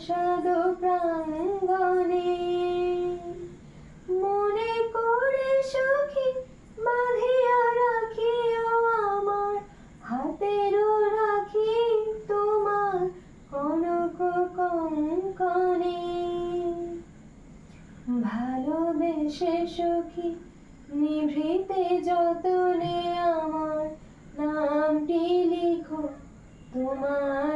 প্রাসাদ প্রাঙ্গণে মনে করে সখী বাঁধিয়া রাখিও আমার হাতেরও রাখি তোমার কনক কঙ্কনে ভালোবেসে সখী নিভৃতে যতনে আমার, নামটি লিখো তোমার